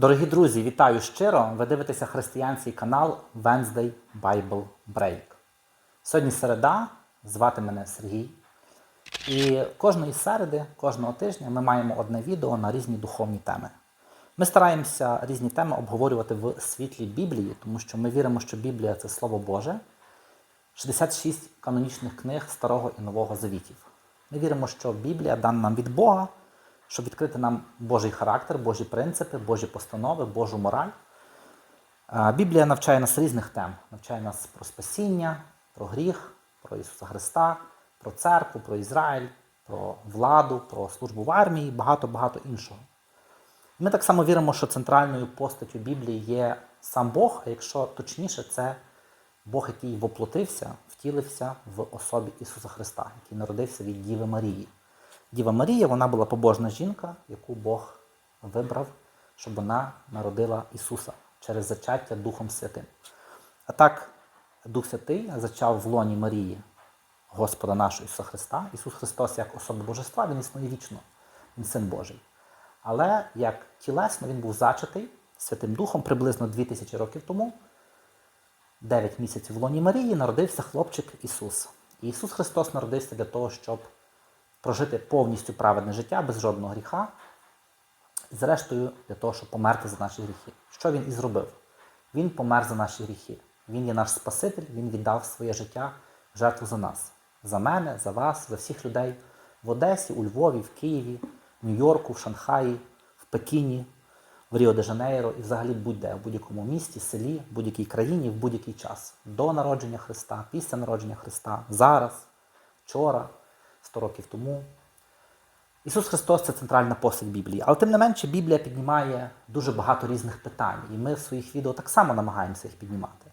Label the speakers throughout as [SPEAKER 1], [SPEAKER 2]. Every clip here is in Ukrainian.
[SPEAKER 1] Дорогі друзі, вітаю щиро! Ви дивитеся християнський канал Wednesday Bible Break. Сьогодні середа, звати мене Сергій. І кожної середи, кожного тижня ми маємо одне відео на різні духовні теми. Ми стараємося різні теми обговорювати в світлі Біблії, тому що ми віримо, що Біблія це Слово Боже, 66 канонічних книг Старого і Нового Завітів. Ми віримо, що Біблія дана нам від Бога, щоб відкрити нам Божий характер, Божі принципи, Божі постанови, Божу мораль. Біблія навчає нас різних тем. Навчає нас про спасіння, про гріх, про Ісуса Христа, про церкву, про Ізраїль, про владу, про службу в армії і багато-багато іншого. Ми так само віримо, що центральною постаттю Біблії є сам Бог, а якщо точніше, це Бог, який воплотився, втілився в особі Ісуса Христа, який народився від Діви Марії. Діва Марія вона була побожна жінка, яку Бог вибрав, щоб вона народила Ісуса через зачаття Духом Святим. А так, Дух Святий зачав в лоні Марії Господа нашого Ісуса Христа. Ісус Христос як особа Божества, Він існує вічно, Він Син Божий. Але як тілесно він був зачатий Святим Духом приблизно 2000 років тому. 9 місяців в лоні Марії народився хлопчик Ісус. І Ісус Христос народився для того, щоб прожити повністю праведне життя без жодного гріха, і зрештою для того, щоб померти за наші гріхи. Що він і зробив? Він помер за наші гріхи. Він є наш Спаситель, Він віддав своє життя в жертву за нас, за мене, за вас, за всіх людей в Одесі, у Львові, в Києві, в Нью-Йорку, в Шанхаї, в Пекіні, в Ріо де Жанейро і взагалі будь-де, в будь-якому місті, селі, в будь-якій країні, в будь-який час. До народження Христа, після народження Христа, зараз, вчора, 100 років тому. Ісус Христос це центральна постать Біблії. Але тим не менше, Біблія піднімає дуже багато різних питань, і ми в своїх відео так само намагаємося їх піднімати.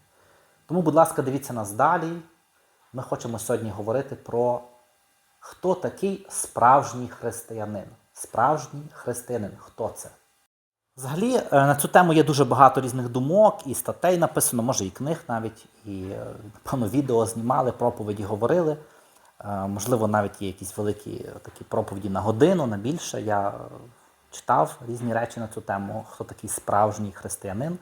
[SPEAKER 1] Тому, будь ласка, дивіться нас далі. Ми хочемо сьогодні говорити про хто такий справжній християнин. Справжній християнин. Хто це? Взагалі, е, на цю тему є дуже багато різних думок, і статей написано, може і книг навіть, і, е, напевно, відео знімали, проповіді говорили. Е, Можливо, навіть є якісь великі такі проповіді на годину, на більше. Я е, читав різні речі на цю тему, хто такий справжній християнин.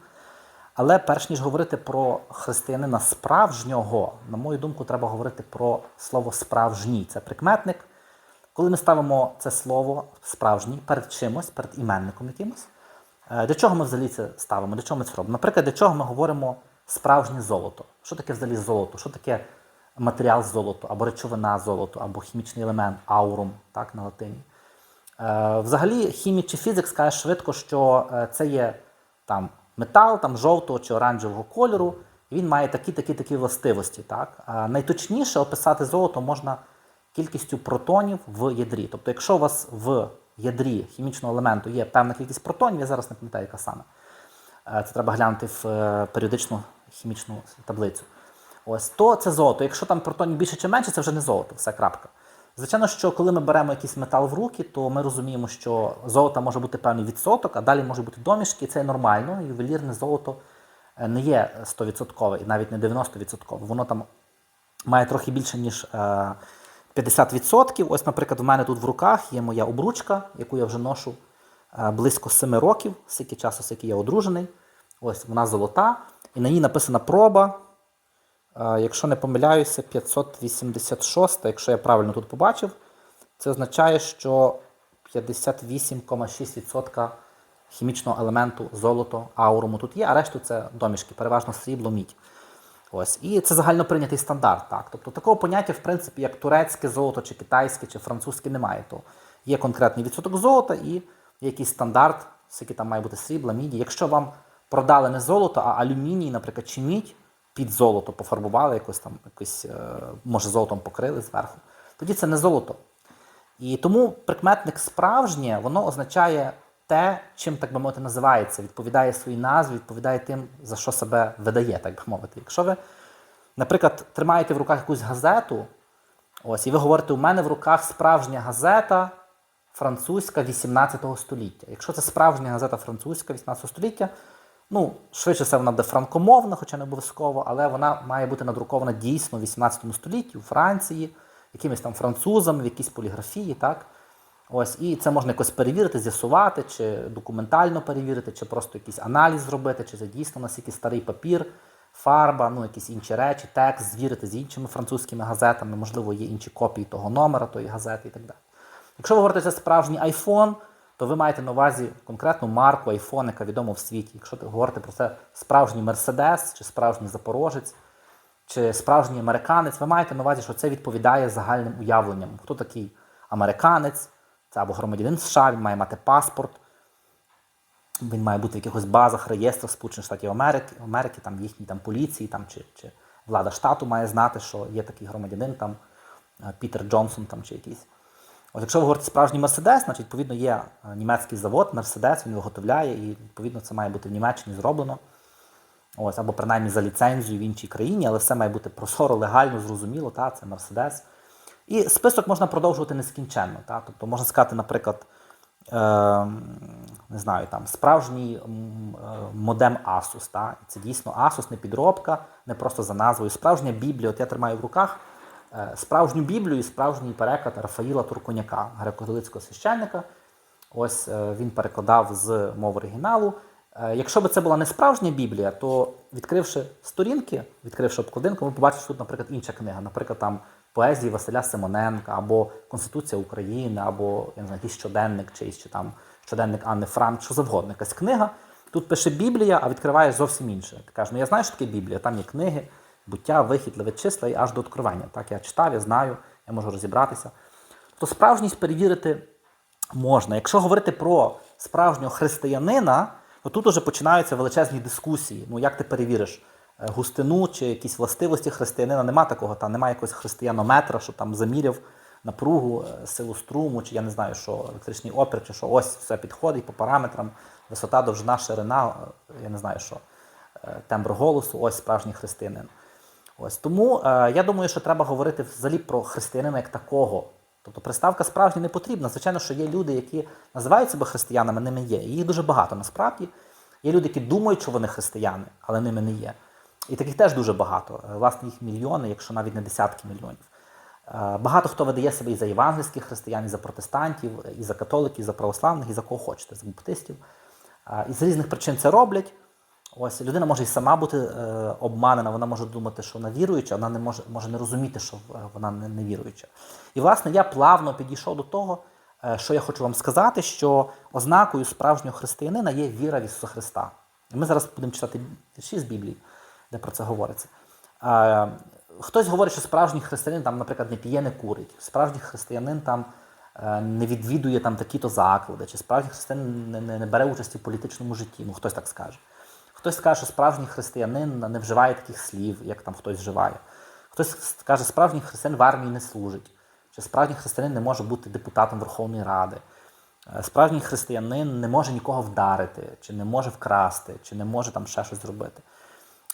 [SPEAKER 1] Але перш ніж говорити про християнина справжнього, на мою думку, треба говорити про слово справжній. Це прикметник. Коли ми ставимо це слово справжній перед чимось, перед іменником якимось, е, для чого ми взагалі це ставимо? Для чого ми це робимо? Наприклад, для чого ми говоримо справжнє золото? Що таке взагалі золото? Що таке матеріал золото, або речовина золото, або хімічний елемент аурум, так, на латині? Е, Взагалі, хімік чи фізик скаже швидко, що е, це є там метал там, жовтого чи оранжевого кольору, і він має такі такі такі властивості. Так? А найточніше описати золото можна кількістю протонів в ядрі. Тобто, якщо у вас в ядрі хімічного елементу є певна кількість протонів, я зараз не пам'ятаю, яка саме. Е, Це треба глянути в е, періодичну хімічну таблицю. Ось то це золото. Якщо там протонів більше чи менше, це вже не золото, все крапка. Звичайно, що коли ми беремо якийсь метал в руки, то ми розуміємо, що золота може бути певний відсоток, а далі може бути домішки, і це нормально. Ювелірне золото е, не є 100% і навіть не 90%. Воно там має трохи більше, ніж е, 50%. Ось, наприклад, в мене тут в руках є моя обручка, яку я вже ношу е, близько 7 років, скільки часу, скільки я одружений. Ось вона золота, і на ній написана проба. Якщо не помиляюся, 586, якщо я правильно тут побачив, це означає, що 58,6% хімічного елементу золото, ауруму тут є, а решту це домішки, переважно срібло, мідь. Ось. І це загально прийнятий стандарт. Так? Тобто такого поняття, в принципі, як турецьке золото, чи китайське, чи французьке немає. То є конкретний відсоток золота і є якийсь стандарт, скільки там має бути срібла, міді. Якщо вам продали не золото, а алюміній, наприклад, чи мідь, під золото пофарбували, якось там, якось, е, може, золотом покрили зверху, тоді це не золото. І тому прикметник справжнє, воно означає те, чим, так би мовити, називається, відповідає своїй назві, відповідає тим, за що себе видає, так би мовити. Якщо ви, наприклад, тримаєте в руках якусь газету, ось, і ви говорите, у мене в руках справжня газета французька 18 століття. Якщо це справжня газета французька 18 століття, ну, швидше все вона буде франкомовна, хоча не обов'язково, але вона має бути надрукована дійсно в 18 столітті у Франції, якимись там французами, в якійсь поліграфії, так? Ось, і це можна якось перевірити, з'ясувати, чи документально перевірити, чи просто якийсь аналіз зробити, чи це дійсно у нас якийсь старий папір, фарба, ну якісь інші речі, текст, звірити з іншими французькими газетами, можливо, є інші копії того номера тої газети і так далі. Якщо ви говорите, це справжній iPhone, то ви маєте на увазі конкретну марку iPhone, яка відома в світі. Якщо ви говорите про це справжній Мерседес чи справжній Запорожець, чи справжній американець, ви маєте на увазі, що це відповідає загальним уявленням. Хто такий американець? Це або громадянин США, він має мати паспорт, він має бути в якихось базах, реєстрах Сполучених Штатів Америки, Америки там їхній там поліції, там чи, чи влада штату має знати, що є такий громадянин, там е, Пітер Джонсон там чи якийсь. От якщо ви говорите справжній Мерседес, значить, відповідно, є е, німецький завод, Мерседес, він виготовляє, і відповідно це має бути в Німеччині зроблено. Ось, або принаймні за ліцензію в іншій країні, але все має бути прозоро, легально, зрозуміло, та, це Мерседес. І список можна продовжувати нескінченно. Та? Тобто можна сказати, наприклад, е, не знаю, там, справжній е, модем Asus. Та? Це дійсно Asus, не підробка, не просто за назвою. Справжня Біблія, от я тримаю в руках справжню Біблію і справжній переклад Рафаїла Турконяка, греко-католицького священника. Ось е, він перекладав з мови оригіналу. Е, Якщо б це була не справжня Біблія, то відкривши сторінки, відкривши обкладинку, ми побачимо тут, наприклад, інша книга, наприклад, там поезії Василя Симоненка, або Конституція України, або я не знаю, якийсь щоденник, чийсь, чи там щоденник Анни Франк, що завгодно, якась книга. Тут пише Біблія, а відкриваєш зовсім інше. Ти кажеш, ну я знаю, що таке Біблія, там є книги, буття, вихід, левит числа і аж до откровення. Так, я читав, я знаю, я можу розібратися. То справжність перевірити можна. Якщо говорити про справжнього християнина, то тут уже починаються величезні дискусії. Ну, як ти перевіриш е, густину чи якісь властивості християнина? Нема такого, там немає якогось християнометра, що там заміряв напругу, е, силу струму, чи я не знаю, що електричний опір, чи що ось все підходить по параметрам, висота, довжина, ширина, е, я не знаю, що тембр голосу, ось справжній християнин. Ось тому е, я думаю, що треба говорити взагалі про християнина як такого. Тобто приставка справжній не потрібна. Звичайно, що є люди, які називають себе християнами, ними є. І їх дуже багато насправді. Є люди, які думають, що вони християни, але ними не є. І таких теж дуже багато. Е, Власне, їх мільйони, якщо навіть не десятки мільйонів. Е, Багато хто видає себе і за євангельських християн, і за протестантів, і за католиків, і за православних, і за кого хочете, за баптистів. Е, І з різних причин це роблять. Ось людина може і сама бути е, обманена, вона може думати, що вона віруюча, вона не може, може не розуміти, що е, вона не, не віруюча. І, власне, я плавно підійшов до того, е, що я хочу вам сказати, що ознакою справжнього християнина є віра в Ісуса Христа. І ми зараз будемо читати вірші з Біблії, де про це говориться. Е, хтось говорить, що справжній християнин, там, наприклад, не п'є, не курить, справжній християнин там е, не відвідує там такі-то заклади, чи справжній християнин не, не, не бере участі в політичному житті. Ну, хтось так скаже. Хтось скаже, що справжній християнин не вживає таких слів, як там хтось вживає. Хтось скаже, справжній християнин в армії не служить, чи справжній християнин не може бути депутатом Верховної Ради. Е, Справжній християнин не може нікого вдарити, чи не може вкрасти, чи не може там ще щось зробити.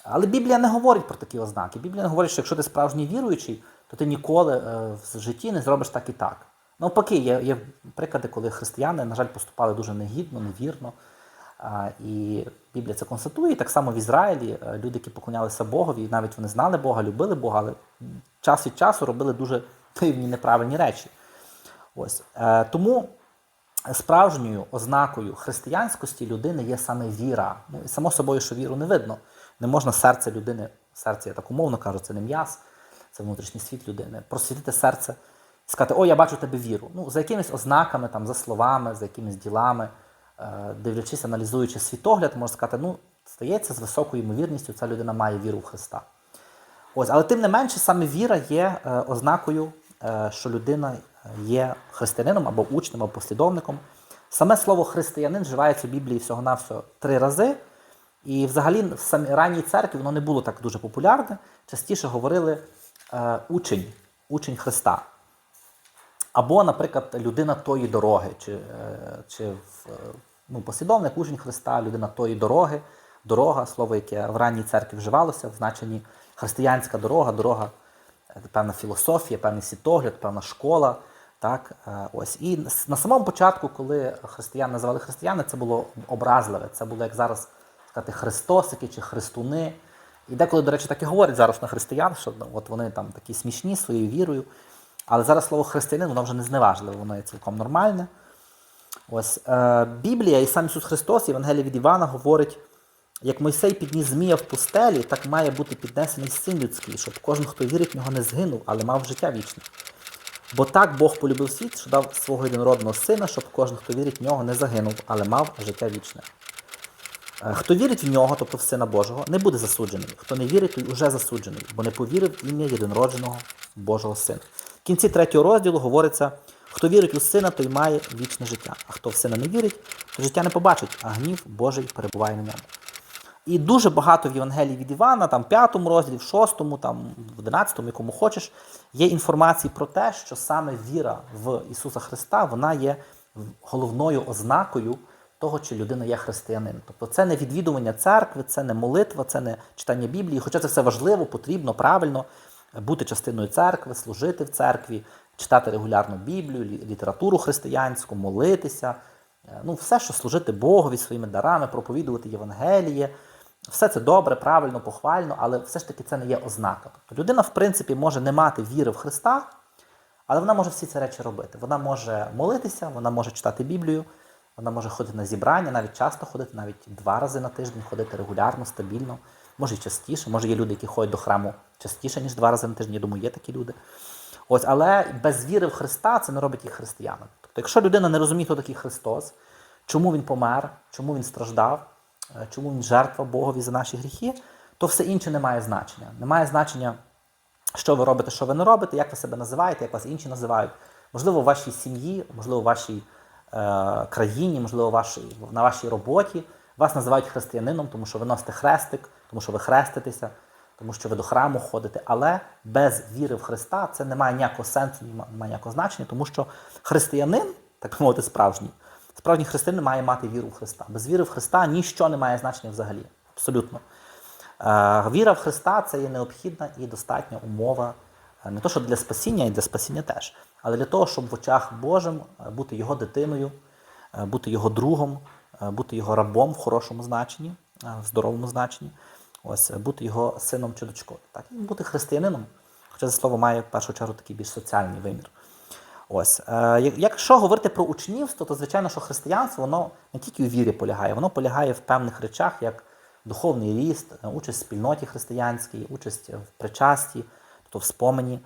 [SPEAKER 1] Але Біблія не говорить про такі ознаки. Біблія не говорить, що якщо ти справжній віруючий, то ти ніколи е, в житті не зробиш так і так. Навпаки, є, є приклади, коли християни, на жаль, поступали дуже негідно, невірно. І Біблія це констатує. І так само в Ізраїлі е, люди, які поклонялися Богові, і навіть вони знали Бога, любили Бога, але час від часу робили дуже дивні неправильні речі. Ось. Е, Тому справжньою ознакою християнськості людини є саме віра. Ну, і само собою, що віру не видно. Не можна серце людини, серце, я так умовно кажу, це не м'яз, це внутрішній світ людини. Просвітити серце і сказати, о, я бачу тебе віру. Ну, за якимись ознаками, там, за словами, за якимись ділами, дивлячись, аналізуючи світогляд, можна сказати, ну, стається з високою ймовірністю, ця людина має віру в Христа. Ось, але тим не менше, саме віра є е, ознакою, е, що людина є християнином або учнем, або послідовником. Саме слово християнин вживається в Біблії всього-навсього три рази. І взагалі в самій ранній церкві воно не було так дуже популярне. Частіше говорили е, учень, учень Христа. Або, наприклад, людина тої дороги, чи, е, чи в- е, ну, послідовник, учень Христа, людина тої дороги, дорога, слово, яке в ранній церкві вживалося, в значенні християнська дорога, дорога, е, певна філософія, певний світогляд, певна школа. Так, е, ось. І на самому початку, коли християн називали християни, це було образливе. Це було, як зараз сказати, христосики чи христуни. І деколи, до речі, так і говорять зараз на християн, що ну, от вони там такі смішні своєю вірою. Але зараз слово християнин, воно вже не зневажливе, воно є цілком нормальне. Ось е, Біблія і сам Ісус Христос, Євангелія від Івана, говорить, як Мойсей підніс змія в пустелі, так має бути піднесений син людський, щоб кожен, хто вірить в нього, не згинув, але мав життя вічне. Бо так Бог полюбив світ, що дав свого єдинородного сина, щоб кожен, хто вірить в нього, не загинув, але мав життя вічне. Е, Хто вірить в нього, тобто в Сина Божого, не буде засуджений. Хто не вірить, той уже засуджений, бо не повірив в ім'я єдинородженого Божого Сина. В кінці третього розділу говориться: хто вірить у сина, той має вічне життя. А хто в сина не вірить, то життя не побачить, а гнів Божий перебуває на ньому. І дуже багато в Євангелії від Івана, там в п'ятому розділі, в шостому, там в одинадцятому, якому хочеш, є інформації про те, що саме віра в Ісуса Христа вона є головною ознакою того, чи людина є християнин. Тобто це не відвідування церкви, це не молитва, це не читання Біблії. Хоча це все важливо, потрібно, правильно бути частиною церкви, служити в церкві, читати регулярно Біблію, літературу християнську, молитися. Е, Ну, все, що служити Богові своїми дарами, проповідувати Євангеліє. Все це добре, правильно, похвально, але все ж таки це не є ознака. Тобто людина, в принципі, може не мати віри в Христа, але вона може всі ці речі робити. Вона може молитися, вона може читати Біблію, вона може ходити на зібрання, навіть часто ходити, навіть два рази на тиждень ходити регулярно, стабільно, може і частіше. Може є люди, які ходять до храму частіше, ніж два рази на тиждень. Я думаю, є такі люди. Ось, але без віри в Христа це не робить їх християнами. Тобто, якщо людина не розуміє, хто такий Христос, чому він помер, чому він страждав, е, чому він жертва Богові за наші гріхи, то все інше не має значення. Немає значення, що ви робите, що ви не робите, як ви себе називаєте, як вас інші називають. Можливо, в вашій сім'ї, можливо, в вашій е, країні, можливо, вашій, на вашій роботі вас називають християнином, тому що ви носите хрестик, тому що ви хреститеся, тому що ви до храму ходите. Але без віри в Христа це не має ніякого сенсу, не має ніякого значення, тому що християнин, так мовити, справжній, справжній християнин має мати віру в Христа. Без віри в Христа ніщо не має значення взагалі. Абсолютно. Е, Віра в Христа це є необхідна і достатня умова е, не то, що для спасіння, і для спасіння теж, але для того, щоб в очах Божим е, бути його дитиною, бути його другом, бути його рабом в хорошому значенні, в здоровому значенні, ось е, бути його сином чи дочкою. Так, і бути християнином, хоча це слово має в першу чергу такий більш соціальний вимір. Ось, е, якщо говорити про учнівство, то звичайно, що християнство воно не тільки у вірі полягає, воно полягає в певних речах, як духовний ріст, е, участь в спільноті християнській, участь в причасті, тобто в спомені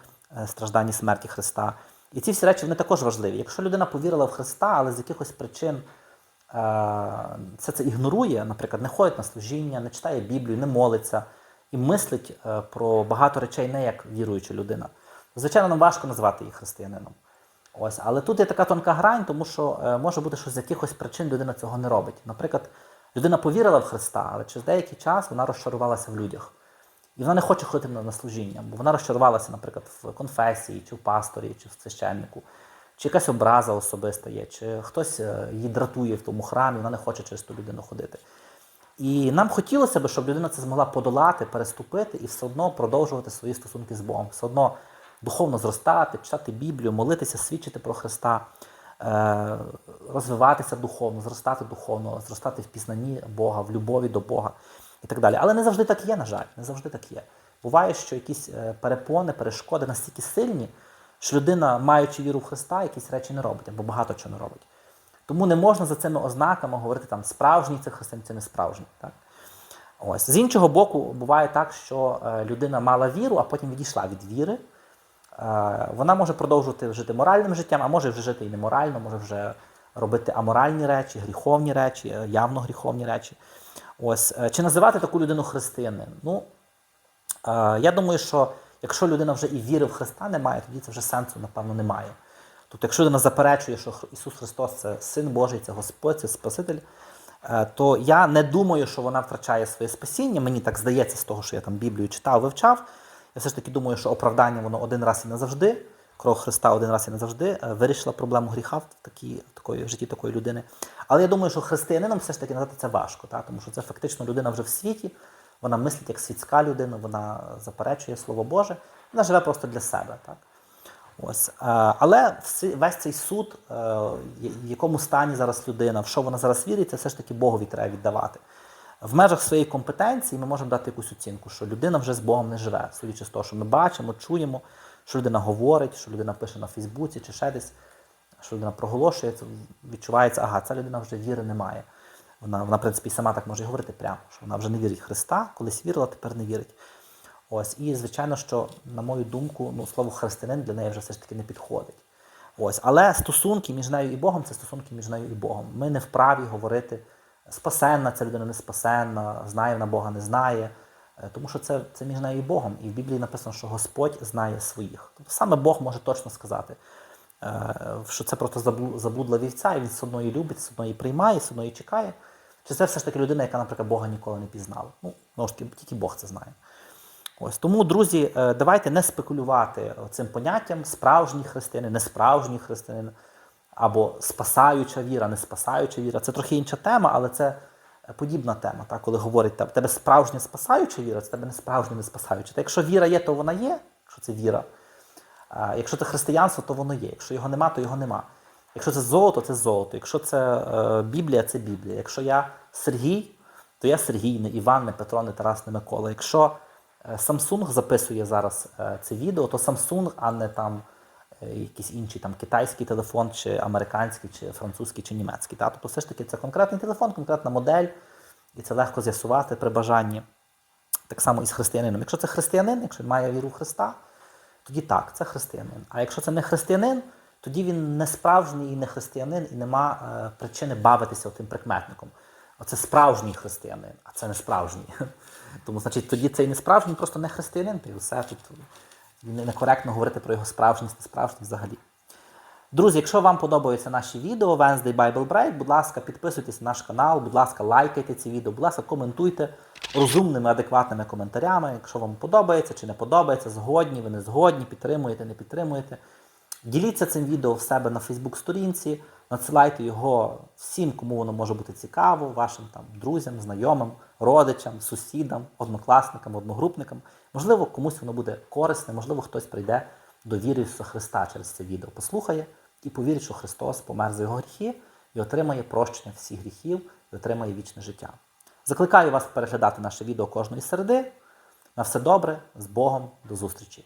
[SPEAKER 1] страждання смерті Христа. І ці всі речі вони також важливі. Якщо людина повірила в Христа, але з якихось причин все це ігнорує, наприклад, не ходить на служіння, не читає Біблію, не молиться і мислить е, про багато речей не як віруюча людина, звичайно, нам важко назвати її християнином. Ось, але тут є така тонка грань, тому що е, може бути, що з якихось причин людина цього не робить. Наприклад, людина повірила в Христа, але через деякий час вона розчарувалася в людях. І вона не хоче ходити на служіння, бо вона розчарувалася, наприклад, в конфесії, чи в пасторі, чи в священнику, чи якась образа особиста є, чи хтось е, її дратує в тому храмі, вона не хоче через ту людину ходити. І нам хотілося б, щоб людина це змогла подолати, переступити і все одно продовжувати свої стосунки з Богом, все одно духовно зростати, читати Біблію, молитися, свідчити про Христа, е, розвиватися духовно, зростати духовно, зростати в пізнанні Бога, в любові до Бога і так далі. Але не завжди так є, на жаль, не завжди так є. Буває, що якісь е, перепони, перешкоди настільки сильні, що людина, маючи віру в Христа, якісь речі не робить або багато чого не робить. Тому не можна за цими ознаками говорити там справжній це християнин, це не справжній. Так? Ось. З іншого боку, буває так, що е, людина мала віру, а потім відійшла від віри. Е, Вона може продовжувати жити моральним життям, а може вже жити і неморально, може вже робити аморальні речі, гріховні речі, е, явно гріховні речі. Ось. Чи називати таку людину християнин? Ну, я думаю, що якщо людина вже і віри в Христа не має, тоді це вже сенсу, напевно, немає. Тобто, якщо людина заперечує, що Ісус Христос це Син Божий, це Господь, це Спаситель, е, то я не думаю, що вона втрачає своє спасіння. Мені так здається з того, що я там Біблію читав, вивчав. Я все ж таки думаю, що оправдання воно один раз і назавжди, кров Христа один раз і назавжди е, вирішила проблему гріха в, такій, в, такої, в житті такої людини. Але я думаю, що християнином все ж таки назвати це важко, та? тому що це фактично людина вже в світі, вона мислить як світська людина, вона заперечує Слово Боже, вона живе просто для себе. Так? Ось. Е, Але весь цей суд, е, в якому стані зараз людина, в що вона зараз вірить, це все ж таки Богові треба віддавати. В межах своєї компетенції ми можемо дати якусь оцінку, що людина вже з Богом не живе, судячи з того, що ми бачимо, чуємо, що людина говорить, що людина пише на Фейсбуці чи ще десь, що людина проголошує, відчувається, ага, ця людина вже віри не має. Вона, вона, в принципі, сама так може говорити прямо, що вона вже не вірить Христа, колись вірила, тепер не вірить. Ось, і звичайно, що, на мою думку, ну, слово християнин для неї вже все ж таки не підходить. Ось, але стосунки між нею і Богом це стосунки між нею і Богом. Ми не вправі говорити, спасенна ця людина не спасенна, знає вона Бога, не знає. Е, Тому що це, це між нею і Богом. І в Біблії написано, що Господь знає своїх. Тобто саме Бог може точно сказати, що це просто заблу- заблудла вівця, і він все одно її любить, все одно її приймає, все одно її чекає. Чи це все ж таки людина, яка, наприклад, Бога ніколи не пізнала? Ну, знову тільки Бог це знає. Ось тому, друзі, е, давайте не спекулювати цим поняттям справжній християнин, несправжній християнин, або спасаюча віра, не спасаюча віра. Це трохи інша тема, але це е, подібна тема. Так? Коли говорять, «Та в тебе справжня спасаюча віра, це тебе не справжня не спасаюча. Та якщо віра є, то вона є, якщо це віра. Якщо це християнство, то воно є. Якщо його нема, то його нема. Якщо це золото, це золото. Якщо це е, Біблія, це Біблія. Якщо я Сергій, то я Сергій, не Іван, не Петро, не Тарас, не Микола. Якщо е, Samsung записує зараз е, це відео, то Samsung, а не там якийсь інший там китайський телефон, чи американський, чи французький, чи німецький. Та? Тобто все ж таки це конкретний телефон, конкретна модель, і це легко з'ясувати при бажанні. Так само і з християнином. Якщо це християнин, якщо він має віру в Христа, тоді так, це християнин. А якщо це не християнин, тоді він не справжній і не християнин, і нема е, причини бавитися тим прикметником. Оце справжній християнин, а це не справжній. Тому, значить, тоді цей не справжній просто не християнин, й все тут некоректно говорити про його справжність, несправжність взагалі. Друзі, якщо вам подобаються наші відео Wednesday Bible Break, будь ласка, підписуйтесь на наш канал, будь ласка, лайкайте ці відео, будь ласка, коментуйте розумними, адекватними коментарями. Якщо вам подобається чи не подобається, згодні, ви не згодні, підтримуєте, не підтримуєте. Діліться цим відео в себе на Фейсбук-сторінці, надсилайте його всім, кому воно може бути цікаво, вашим там друзям, знайомим, родичам, сусідам, однокласникам, одногрупникам. Можливо, комусь воно буде корисне, можливо, хтось прийде до віри в Христа через це відео, послухає і повірить, що Христос помер за його гріхи і отримає прощення всіх гріхів і отримає вічне життя. Закликаю вас переглядати наше відео кожної середи. На все добре, з Богом, до зустрічі!